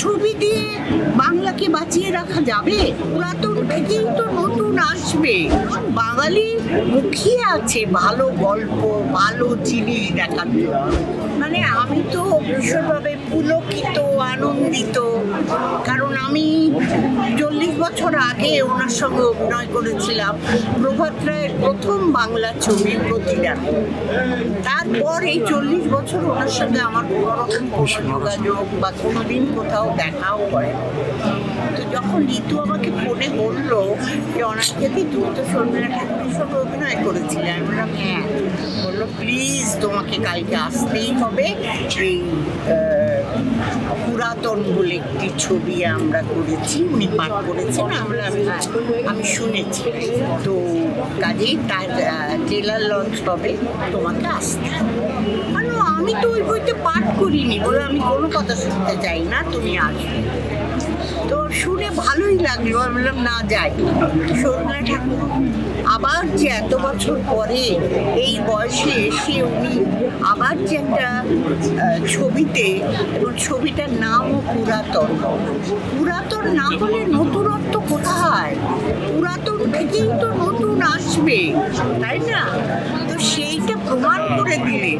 ছবি দিয়ে বাংলাকে বাঁচিয়ে রাখা যাবে? পুরাতন থেকেই তো নতুন আসবে। বাঙালি মুখিয়ে আছে ভালো গল্প ভালো জিনিস দেখার জন্য। মানে আমি তো ভীষণভাবে পুলকিত আনন্দিত। কারণ আমি চল্লিশ বছর আগে ওনার সঙ্গে অভিনয় করেছিলাম প্রভাত রায়ের প্রথম বাংলা ছবি প্রতিদান তারপর এই চল্লিশ বছর ওনার সঙ্গে আমার কোনো রকম যোগাযোগ বা কোনোদিন কোথাও দেখাও হয় তো যখন ঋতু আমাকে ফোনে বলল যে অনার্কেদি তুমি তো শর্মিলাকে তুমি সঙ্গে অভিনয় করেছিলে। আমি বললাম হ্যাঁ। বলল, প্লিজ তোমাকে কালকে আসতেই হবে। এই পুরাতন বলে একটি ছবি আমরা করেছি, উনি পাঠ করেছেন, আমরা আমি শুনেছি তো কাজেই তার ট্রেলার লঞ্চ হবে, তোমাকে আসতে। আমি তো ওই বইতে পাঠ করিনি, বলে আমি কোনো কথা শুনতে চাই না, তুমি আসবে তো শুনে ভালোই লাগল, আমি বললাম, না, যাই। শর্মিলা ঠাকুর আবার যে এত বছর পরে এই বয়সে এসে উনি আবার যে একটা ছবিতে, এবং ছবিটার নামও পুরাতন। পুরাতন না হলে নতুনত্ব কোথায়? পুরাতন থেকেই তো নতুন আসবে, তাই না? তো সেইটা প্রমাণ করে দিলে।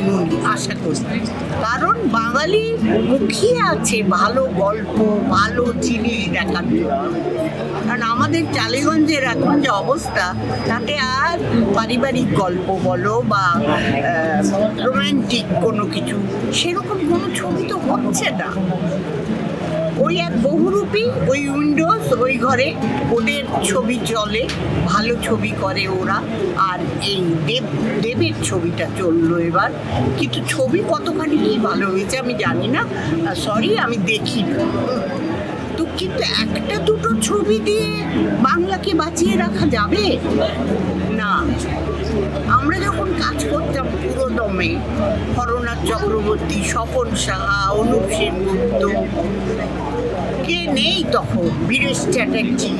উনি আশা করি কারণ বাঙালি মুখিয়ে আছে ভালো গল্প, ভালো জিনিস দেখার কারণ আমাদের টালিগঞ্জের এখন যে অবস্থা, তাতে আর পারিবারিক গল্প বলো বা রোমান্টিক কোনো কিছু, সেরকম কোনো ছবি তো হচ্ছে না। ওই এক বহুরূপী, ওই উইন্ডোজ, ওই ঘরে ওদের ছবি চলে, ভালো ছবি করে ওরা। আর এই দেব, দেবের ছবিটা চলল এবার। কিন্তু ছবি কতখানি কি ভালো হয়েছে আমি জানি না। সরি আমি দেখি তো কিন্তু একটা দুটো ছবি দিয়ে বাংলাকে বাঁচিয়ে রাখা যাবে? না। আমরা যখন কাজ করতাম পুরো দমে হরনাথ চক্রবর্তী স্বপন সাহা, অনুপ সেনগুপ্ত কে নেই তখন? বীরেশ চ্যাটার্জি।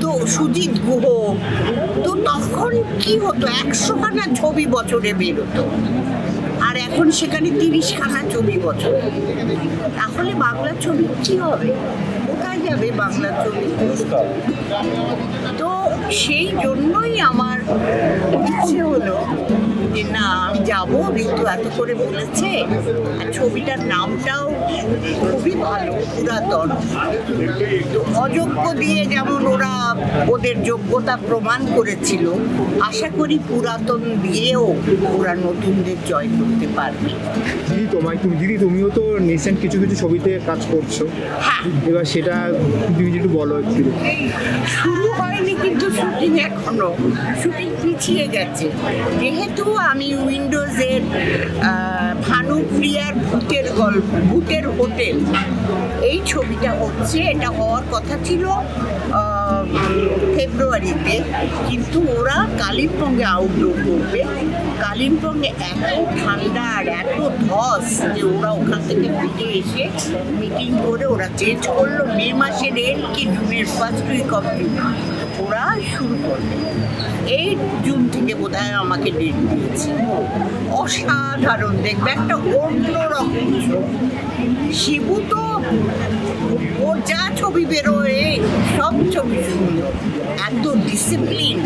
তো সুজিত গুহ। তো তখন কি হতো? একশোখানা ছবি বছরে বেরোতো। আর এখন সেখানে তিরিশখানা ছবি বছর। তাহলে বাংলা ছবি কি হবে? যাবে বাংলা ছবি। তো সেই জন্যই আমার ইচ্ছে হলো যে না আমি যাব। ঋতু এত করে বলেছে। আর ছবিটার নামটাও খুবই ভালো পুরাতন। অযোগ্য দিয়ে যেমন ওরা ওদের যোগ্যতা প্রমাণ করেছিল আশা করি পুরাতন দিয়েও ওরা নতুনদের জয় করতে পারবে। দিদি তোমায় তুমি দিদি তুমিও তো রিসেন্ট কিছু কিছু ছবিতে কাজ করছ। হ্যাঁ। এবার সেটা তুমি একটু বলো একটু। শুরু হয়নি কিন্তু শুটিং এখনও। শুটিং পিছিয়ে গেছে। যেহেতু আমি উইন্ডোজের ভানুপ্রিয়ার ভূতের গল্প, ভূতের হোটেল। এই ছবিটা হচ্ছে, এটা হওয়ার কথা ছিল ফেব্রুয়ারিতে। কিন্তু ওরা কালিম্পংয়ে আউটডোর করবে। কালিম্পংয়ে এত ঠান্ডা আর এত ধস যে ওরা ওখান থেকে ফিরে এসে মিটিং করে ওরা চেঞ্জ করল। মে মাসের এন্ড কি, জুনের ফার্স্ট উইক অফ জুন ওরা শুরু করবে। এই জুন থেকে বোধ হয় আমাকে ডেট দিয়েছে। অসাধারণ, দেখবে একটা অন্যরকম ছবি। শিবু তো ওর যা ছবি বেরোয় সব ছবি সুন্দর। এত ডিসিপ্লিন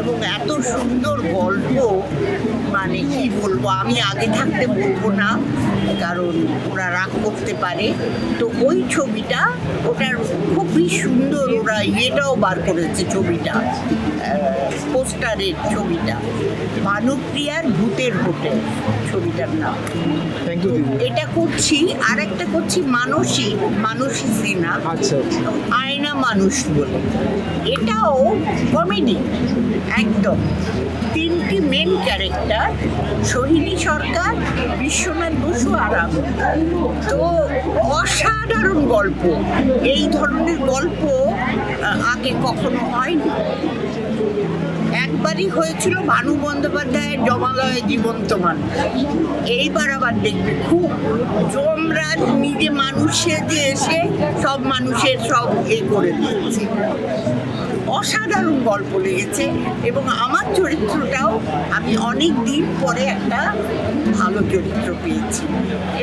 এবং এত সুন্দর গল্প মানে কি বলব আমি আগে থাকতে বলব না কারণ ওরা রাগ করতে পারে। তো ওই ছবিটা ওটার খুবই সুন্দর ওরা ইয়েটাও বার করেছে ছবিটা পোস্টারের ছবিটা। ভানুপ্রিয়ার ভূতের হোটেল ছবিটার নাম। এটা করছি আর একটা করছি মানসী মানসী সিনহা আচ্ছা আচ্ছা। আয়না মানুষ বলে। এটাও কমেডি একদম। তিনটি মেন ক্যারেক্টার সোহিনী সরকার বিশ্বনাথ বসু আর আমি। তো অসাধারণ গল্প। এই ধরনের গল্প আগে কখনো হয়নি। একবারই হয়েছিল ভানু বন্দ্যোপাধ্যায়ের জমালয়ে জীবন্ত মানুষ এইবার আবার দেখবে, খুব যমরাজ নিজে মানুষে যে এসে সব মানুষের সব এ করে দিয়েছে। অসাধারণ গল্প লেগেছে এবং আমার চরিত্রটাও আমি অনেক দিন পরে একটা ভালো চরিত্র পেয়েছি।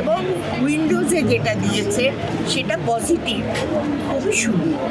এবং উইন্ডোজে যেটা দিয়েছে, সেটা পজিটিভ, খুবই সুন্দর।